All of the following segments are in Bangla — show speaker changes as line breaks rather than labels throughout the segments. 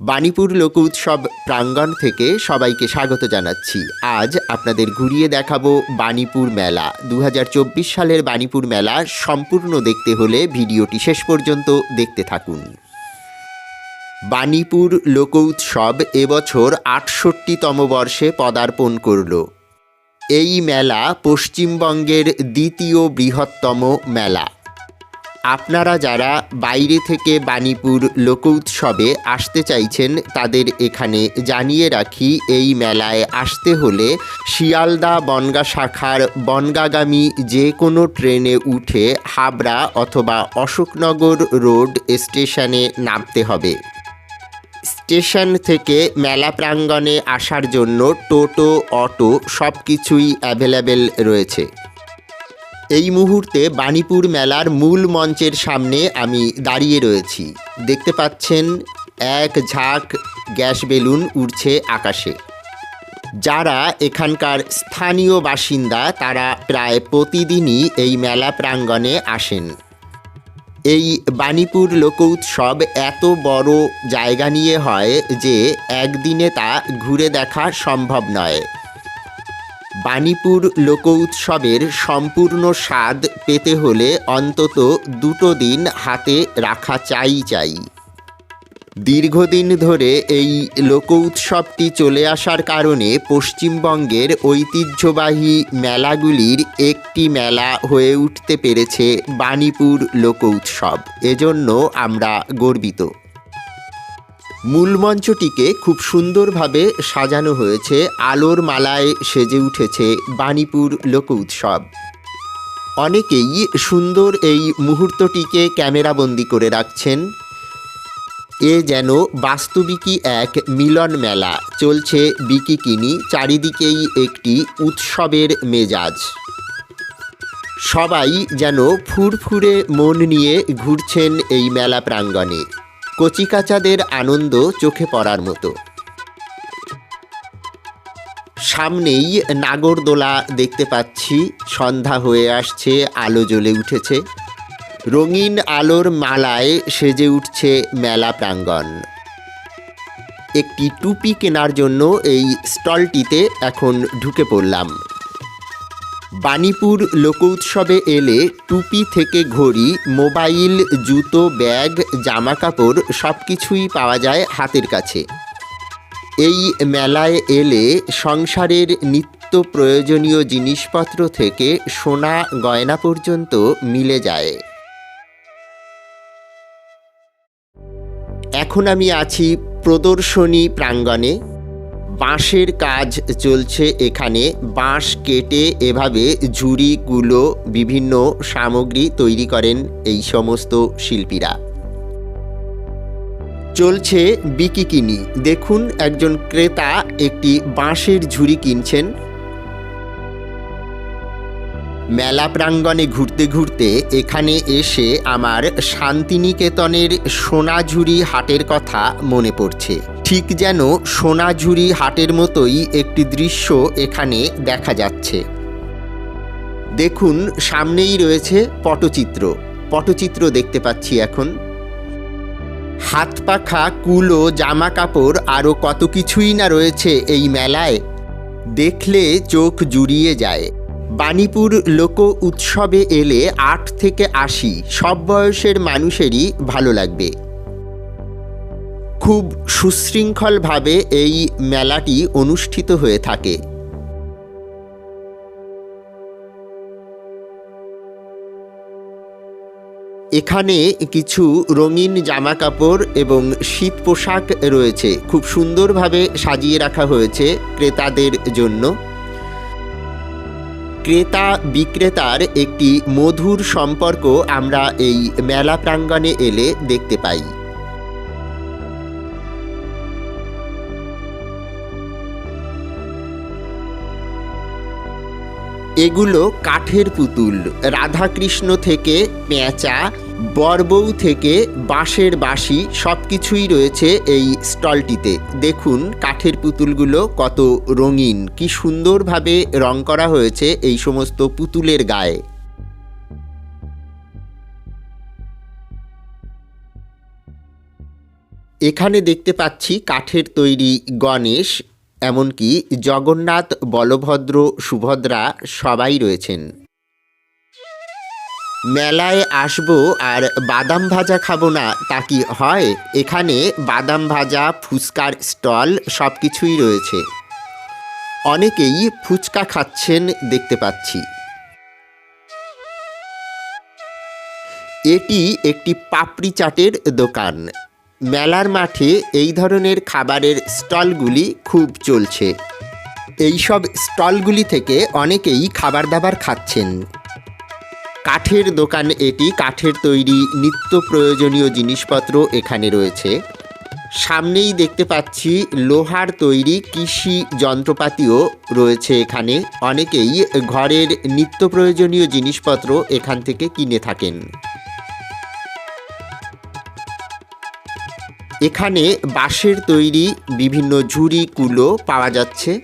বাণীপুর লোক উৎসব প্রাঙ্গণ থেকে সবাইকে স্বাগত জানাচ্ছি। আজ আপনাদের ঘুরিয়ে দেখাবো বাণীপুর মেলা। দু হাজার চব্বিশ সালের বাণীপুর মেলা সম্পূর্ণ দেখতে হলে ভিডিওটি শেষ পর্যন্ত দেখতে থাকুন। বাণীপুর লোক উৎসব এবছর আটষট্টিতম বর্ষে পদার্পণ করল। এই মেলা পশ্চিমবঙ্গের দ্বিতীয় বৃহত্তম মেলা। আপনারা যারা বাইরে থেকে বাণীপুর লোক উৎসবে আসতে চাইছেন, তাদের এখানে জানিয়ে রাখি, এই মেলায় আসতে হলে শিয়ালদা বনগা শাখার বনগাগামী যে কোনো ট্রেনে উঠে হাবড়া অথবা অশোকনগর রোড স্টেশনে নামতে হবে। স্টেশন থেকে মেলা প্রাঙ্গণে আসার জন্য টোটো, অটো সব কিছুই অ্যাভেলেবেল রয়েছে। এই মুহূর্তে বাণীপুর মেলার মূল মঞ্চের সামনে আমি দাঁড়িয়ে রয়েছি। দেখতে পাচ্ছেন, এক ঝাঁক গ্যাস বেলুন উড়ছে আকাশে। যারা এখানকার স্থানীয় বাসিন্দা, তারা প্রায় প্রতিদিনই এই মেলা প্রাঙ্গণে আসেন। এই বাণীপুর লোক উৎসব এত বড় জায়গা নিয়ে হয় যে, একদিনে তা ঘুরে দেখা সম্ভব নয়। বাণীপুর লোক উৎসবের সম্পূর্ণ স্বাদ পেতে হলে অন্তত দুটো দিন হাতে রাখা চাই চাই। দীর্ঘদিন ধরে এই লোক উৎসবটি চলে আসার কারণে পশ্চিমবঙ্গের ঐতিহ্যবাহী মেলাগুলির একটি মেলা হয়ে উঠতে পেরেছে বাণীপুর লোক উৎসব। এজন্য আমরা গর্বিত। মূল মঞ্চটিকে খুব সুন্দরভাবে সাজানো হয়েছে, আলোর মালায় সেজে উঠেছে বাণীপুর লোক উৎসব। অনেকেই সুন্দর এই মুহূর্তটিকে ক্যামেরাবন্দি করে রাখছেন। এ যেন বাস্তবিকই এক মিলন মেলা। চলছে বিকিকিনি চারিদিকেই একটি উৎসবের মেজাজ। সবাই যেন ফুরফুরে মন নিয়ে ঘুরছেন এই মেলা প্রাঙ্গণে। কচিকাচাদের আনন্দ চোখে পড়ার মতো। সামনেই নাগরদোলা দেখতে পাচ্ছি, সন্ধ্যা হয়ে আসছে, আলো জ্বলে উঠেছে। রঙিন আলোর মালায় সেজে উঠছে মেলা প্রাঙ্গণ। একটি টুপি কেনার জন্য এই স্টলটিতে এখন ঢুকে পড়লাম। বাণীপুর লোক উৎসবে এলে টুপি থেকে ঘড়ি, মোবাইল, জুতো, ব্যাগ জামা কাপড় সব কিছুই পাওয়া যায় হাতের কাছে। এই মেলায় এলে সংসারের নিত্য প্রয়োজনীয় জিনিসপত্র থেকে সোনা, গয়না পর্যন্ত মিলে যায়। এখন আমি আছি প্রদর্শনী প্রাঙ্গণে। বাঁশের কাজ চলছে এখানে। বাঁশ কেটে এভাবে ঝুড়িগুলো বিভিন্ন সামগ্রী তৈরি করেন এই সমস্ত শিল্পীরা। চলছে বিকিকিনি। দেখুন, একজন ক্রেতা একটি বাঁশের ঝুড়ি কিনছেন। মেলা প্রাঙ্গণে ঘুরতে ঘুরতে এখানে এসে আমার শান্তিনিকেতনের সোনাঝুরি হাটের কথা মনে পড়ছে। ঠিক যেন সোনাঝুরি হাটের মতোই একটি দৃশ্য এখানে দেখা যাচ্ছে। দেখুন, সামনেই রয়েছে পটচিত্র। পটচিত্র দেখতে পাচ্ছি এখন। হাত পাখা কুলো জামা কাপড় আরও কত কিছুই না রয়েছে এই মেলায়। দেখলে চোখ জুড়িয়ে যায়। বাণীপুর লোক উৎসবে এলে আট থেকে আশি, সব বয়সের মানুষেরই ভালো লাগবে। খুব সুশৃঙ্খলভাবে এই মেলাটি অনুষ্ঠিত হয়ে থাকে। এখানে কিছু রঙিন জামা কাপড় এবং শীত পোশাক রয়েছে। খুব সুন্দরভাবে সাজিয়ে রাখা হয়েছে ক্রেতাদের জন্য। ক্রেতা বিক্রেতার একটি মধুর সম্পর্ক আমরা এই মেলা প্রাঙ্গণে এলে দেখতে পাই। এগুলো কাঠের পুতুল, রাধাকৃষ্ণ থেকে পেঁচা বরবউ থেকে বাঁশের বাঁশি সব কিছুই রয়েছে এই স্টলটিতে। দেখুন কাঠের পুতুলগুলো কত রঙিন, কি সুন্দরভাবে রং করা হয়েছে এই সমস্ত পুতুলের গায়ে। এখানে দেখতে পাচ্ছি কাঠের তৈরি গণেশ, এমনকি জগন্নাথ, বলভদ্র, সুভদ্রা সবাই রয়েছেন। মেলায় আসব আর বাদাম ভাজা খাব না, তা কি হয়? এখানে বাদাম ভাজা, ফুচকার স্টল সব কিছুই রয়েছে। অনেকেই ফুচকা খাচ্ছেন দেখতে পাচ্ছি। এটি একটি পাপড়ি চাটের দোকান। মেলার মাঠে এই ধরনের খাবারের স্টলগুলি খুব চলছে। এইসব স্টলগুলি থেকে অনেকেই খাবার দাবার খাচ্ছেন। কাঠের দোকান এটি, কাঠের তৈরি নিত্য প্রয়োজনীয় জিনিসপত্র এখানে রয়েছে। সামনেই দেখতে পাচ্ছি লোহার তৈরি কৃষি যন্ত্রপাতিও রয়েছে এখানে। অনেকেই ঘরের নিত্য প্রয়োজনীয় জিনিসপত্র এখান থেকে কিনে থাকেন। এখানে বাঁশের তৈরি বিভিন্ন ঝুড়ি, কুলো পাওয়া যাচ্ছে।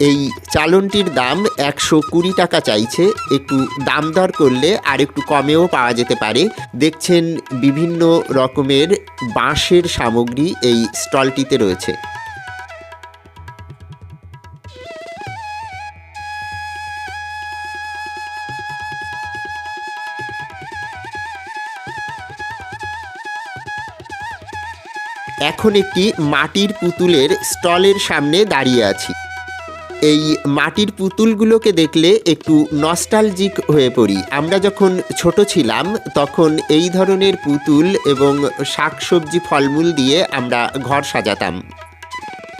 এই চালনটির দাম একশো কুড়ি টাকা চাইছে। একটু দাম দর করলে আর একটু কমেও পাওয়া যেতে পারে। দেখছেন বিভিন্ন রকমের বাঁশের সামগ্রী এই স্টলটিতে রয়েছে। এখন একটি মাটির পুতুলের স্টলের সামনে দাঁড়িয়ে আছি। এই মাটির পুতুলগুলোকে দেখলে একটু নস্টালজিক হয়ে পড়ি। আমরা যখন ছোট ছিলাম, তখন এই ধরনের পুতুল এবং শাকসবজি ফলমূল দিয়ে আমরা ঘর সাজাতাম।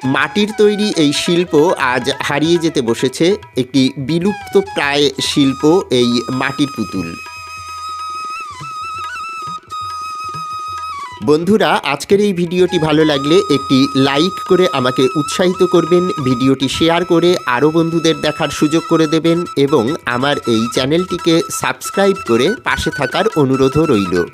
মাটির তৈরি এই শিল্প আজ হারিয়ে যেতে বসেছে। একটি বিলুপ্ত প্রায় শিল্প এই মাটির পুতুল। বন্ধুরা, আজকের এই ভিডিওটি ভালো লাগলে একটি লাইক করে আমাকে উৎসাহিত করবেন, ভিডিওটি শেয়ার করে আরও বন্ধুদের দেখার সুযোগ করে দেবেন এবং আমার এই চ্যানেলটিকে সাবস্ক্রাইব করে পাশে থাকার অনুরোধও রইল।